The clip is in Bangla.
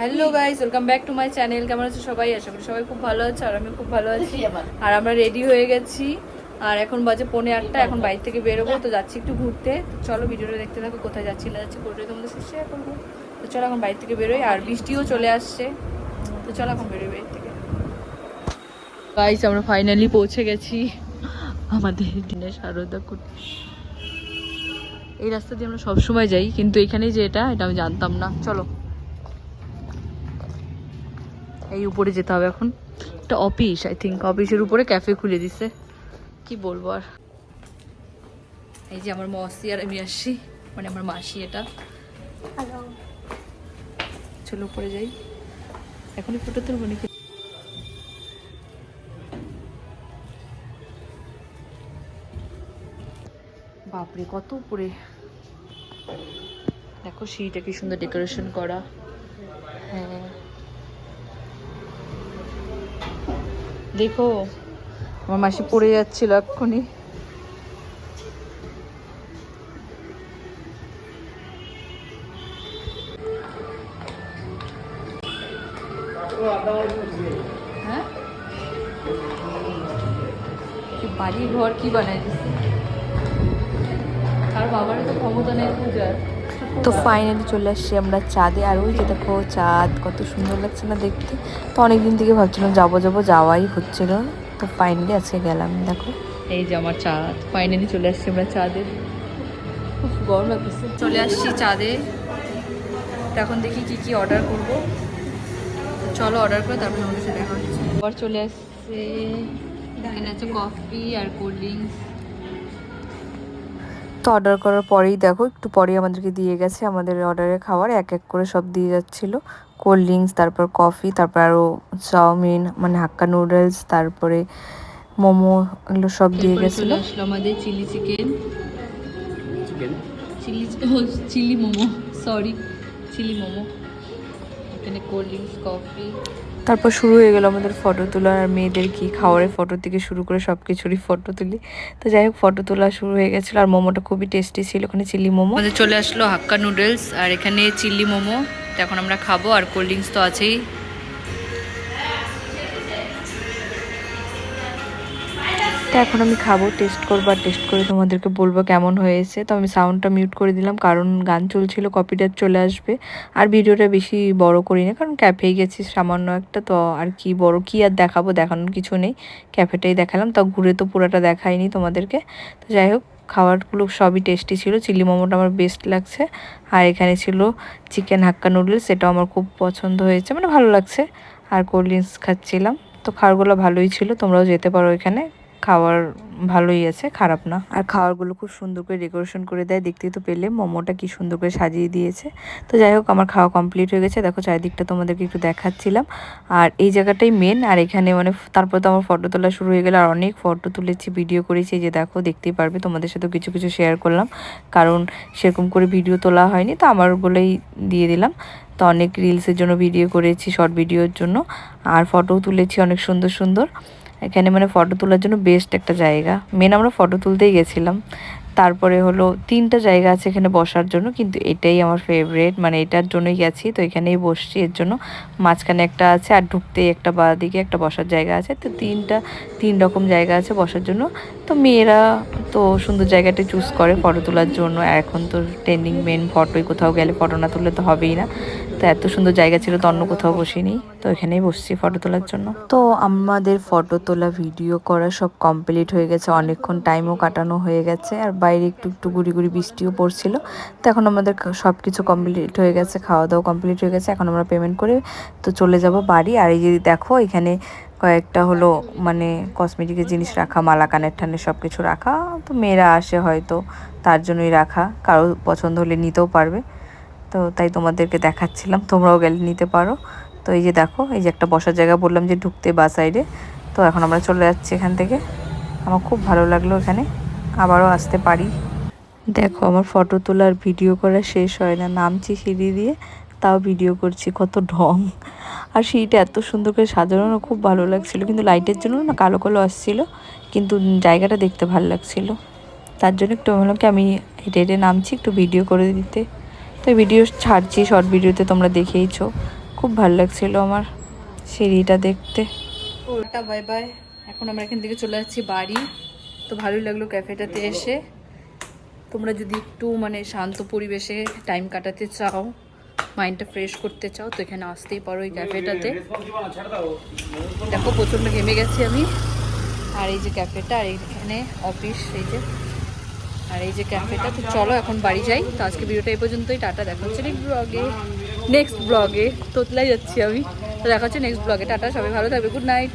Hello guys welcome back to my channel কেমন আছে সবাই? আশা করি সবাই খুব ভালো আছে আর আমি খুব ভালো আছি। আর আমরা রেডি হয়ে গেছি। আর এখন বাজে পৌনে আটটা এখন বাইরে থেকে বেরোবো তো যাচ্ছি একটু ঘুরতে। তো চলো ভিডিওটা দেখতে থাকো কোথায় যাচ্ছি না যাচ্ছি পুরোটাই তোমাদের সাথে শেয়ার করব। তো চলো এখন বাইরে থেকে বেরোই আর বৃষ্টিও চলে আসছে। তো চলো এখন বেরোই বাইরে থেকে। গাইস আমরা ফাইনালি পৌঁছে গেছি। আমাদের দিনে সারদা কুটি এই রাস্তা দিয়ে আমরা সবসময় যাই কিন্তু এখানেই যে এটা এটা আমি জানতাম না। চলো। এই উপরে যেতে হবে এখন। একটা অফিস আই থিঙ্ক অফিসের উপরে ক্যাফে খুলে দিছে। কি বলব আর? এই যে আমার মসি আর আমি আসছি। মানে আমার মাসি এটা। চলো উপরে যাই। এখনই ফটো তুলবো নাকি? বাপরে কত উপরে। দেখো সিঁড়িটা কি সুন্দর ডেকোরেশন করা। হ্যাঁ। দেখো, আমার মাসি পড়ে যাচ্ছিল এক্ষুনি। হ্যাঁ? বাড়ি ঘর কি বানাই দিচ্ছে আর বাবার তো ক্ষমতা নেই পূজার। তো ফাইনালি চলে আসছি আমরা চাঁদে। আর ওই যে দেখো চাঁদ, কত সুন্দর লাগছে না দেখতে। তো অনেকদিন থেকে ভাবছিলাম যাব যাব, যাওয়াই হচ্ছিল তো ফাইনালি আজকে গেলাম, দেখো। এই যে আমার চাঁদ ফাইনালি চলে আসছি আমরা চাঁদে। গরম চলে আসছি চাঁদে। এখন দেখি কি কি অর্ডার করব। চলো অর্ডার করে তারপর আমাদের দেখা হচ্ছে। আবার চলে আসছে, এখানে আছে কফি আর কোল্ড ড্রিঙ্কস তো অর্ডার করার পরেই দেখো একটু পরেই আমাদেরকে দিয়ে গেছে আমাদের অর্ডারের খাবার এক এক করে সব দিয়ে যাচ্ছিল। কোল্ড ড্রিঙ্কস তারপর কফি তারপর আরও চাউমিন মানে হাক্কা নুডলস তারপরে মোমো এগুলো সব দিয়ে গেছিল। আমাদের chilli chicken chilli chilli momo sorry chilli momo এখানে কোল্ড ড্রিঙ্কস কফি তারপর শুরু হয়ে গেল আমাদের ফটো তোলা আর মেয়েদের কি খাওয়ারের ফটো থেকে শুরু করে সব কিছুরই ফটো তুলি। তো যাই হোক ফটো তোলা শুরু হয়ে গেছিল আর মোমোটা খুবই টেস্টি ছিল ওখানে চিলি মোমো। আমাদের চলে আসলো হাক্কা নুডলস আর এখানে চিলি মোমো। এখন আমরা খাব আর কোল্ড ড্রিঙ্কস তো আছেই। এখন আমি খাব টেস্ট করব আর টেস্ট করে তোমাদেরকে বলব কেমন হয়েছে। তো আমি সাউন্ডটা মিউট করে দিলাম, কারণ গান চলছিল কপিটার চলে আসবে। আর ভিডিওটা বেশি বড় করি না, কারণ ক্যাফেই গেছি সামান্য একটা, তো আর কি বড়, কি আর দেখাবো দেখানোর কিছু নেই। ক্যাফেটাই দেখালাম, তা ঘুরে তো পুরোটা দেখাইনি তোমাদেরকে। তো যাই হোক, খাবারগুলো সবই টেস্টি ছিল, চিলি মোমোটা আমার বেস্ট লাগছে। আর এখানে ছিল চিকেন হাক্কা নুডলস সেটাও আমার খুব পছন্দ হয়েছে মানে ভালো লাগছে। আর কোল্ড ড্রিঙ্কস খাচ্ছিলাম, তো খাবারগুলো ভালোই ছিল, তোমরাও যেতে পারো এখানে। খাবার ভালোই আছে, খারাপ না। আর খাওয়ারগুলো খুব সুন্দর করে ডেকোরেশন করে দেয় দেখতেই তো পেলে। মোমোটা কি সুন্দর করে সাজিয়ে দিয়েছে। তো যাই হোক, আমার খাওয়া কমপ্লিট হয়ে গেছে। দেখো, চারিদিকটা তোমাদেরকে একটু দেখাচ্ছিলাম। আর এই জায়গাটাই মেন আর এখানে মানে তারপর তো আমার ফটো তোলা শুরু হয়ে গেল। আর অনেক ফটো তুলেছি ভিডিও করেছি। যে দেখো, দেখতেই পারবে। তোমাদের সাথে কিছু কিছু শেয়ার করলাম। কারণ সেরকম করে ভিডিও তোলা হয়নি। তো আমার বলেই দিয়ে দিলাম। তো অনেক রিলসের জন্য ভিডিও করেছি শর্ট ভিডিওর জন্য। আর ফটোও তুলেছি অনেক সুন্দর সুন্দর। এখানে মানে ফটো তোলার জন্য বেস্ট একটা জায়গা। মেন আমরা ফটো তুলতেই গেছিলাম। তারপরে হলো তিনটা জায়গা আছে এখানে বসার জন্য, কিন্তু এটাই আমার ফেভারেট মানে এটার জন্যই গেছি, তো এখানেই বসছি। এর জন্য মাঝখানে একটা আছে আর ঢুকতে একটা বা দিকে একটা বসার জায়গা আছে। তো তিনটা, তিন রকম জায়গা আছে বসার জন্য। তো মেয়েরা তো সুন্দর জায়গাটা চুজ করে ফটো তোলার জন্য। এখন তো ট্রেন্ডিং মেন ফটোই কোথাও গেলে ফটো না তুললে তো হবেই না। তো এত সুন্দর জায়গা ছিল তো অন্য কোথাও বসিনি। তো এখানেই বসছি ফটো তোলার জন্য। তো আমাদের ফটো তোলা ভিডিও করা সব কমপ্লিট হয়ে গেছে। অনেকক্ষণ টাইমও কাটানো হয়ে গেছে। আর বাইরে একটু একটু গুড়ি গুড়ি বৃষ্টিও পড়ছিল। তো এখন আমাদের সব কিছু কমপ্লিট হয়ে গেছে খাওয়া দাওয়া কমপ্লিট হয়ে গেছে। এখন আমরা পেমেন্ট করে তো চলে যাব বাড়ি। আর এই যে দেখো, এখানে কয়েকটা হলো মানে কসমেটিকের জিনিস রাখা, মালা, কানের ঠানের সব কিছু রাখা, তো মেয়েরা আসে হয়তো, তার জন্যই রাখা। কারও পছন্দ হলে নিতেও পারবে। তো তাই তোমাদেরকে দেখাচ্ছিলাম, তোমরাও গেলে নিতে পারো। তো এই যে দেখো, এই যে একটা বসার জায়গা বললাম যে ঢুকতে বা সাইডে তো এখন আমরা চলে যাচ্ছি এখান থেকে। আমার খুব ভালো লাগল এখানে। আবারও আসতে পারি। দেখো, আমার ফটো তোলার ভিডিও করা শেষ হয় না। নামছি সিঁড়ি দিয়ে। তাও ভিডিও করছি, কত ঢং। আর সিঁড়িটা এত সুন্দর করে সাজানো খুব ভালো লাগছিল। কিন্তু লাইটের জন্য না কালো কালো আসছিল, কিন্তু জায়গাটা দেখতে ভালো লাগছিল। তার জন্য একটু আমি কি, আমি হেঁটে হেঁটে নামছি, একটু ভিডিও করে দিতে। তো ভিডিও ছাড়ছি শর্ট ভিডিওতে তোমরা দেখেইছো। খুব ভালো লাগছিল আমার সিঁড়িটা দেখতে। ওটা বাই বাই এখন আমরা এখান থেকে চলে যাচ্ছি বাড়ি। তো ভালোই লাগল ক্যাফেটাতে এসে। তোমরা যদি একটু মানে শান্ত পরিবেশে টাইম কাটাতে চাও মাইন্ডটা ফ্রেশ করতে চাও, তো এখানে আসতেই পারো এই ক্যাফেটাতে। দেখো, প্রচণ্ড ঘেমে গেছি আমি। আর এই যে ক্যাফেটা, আর এইখানে অফিস, এই যে, আর এই যে ক্যাফেটা। তো চলো, এখন বাড়ি যাই। তো আজকে ভিডিওটা এই পর্যন্তই, টাটা। দেখা হচ্ছে নেক্সট ব্লগে নেক্সট ব্লগে তোতলাই যাচ্ছি আমি। তো দেখা হচ্ছে নেক্সট ব্লগে টাটা, সবাই ভালো থাকবে। Good night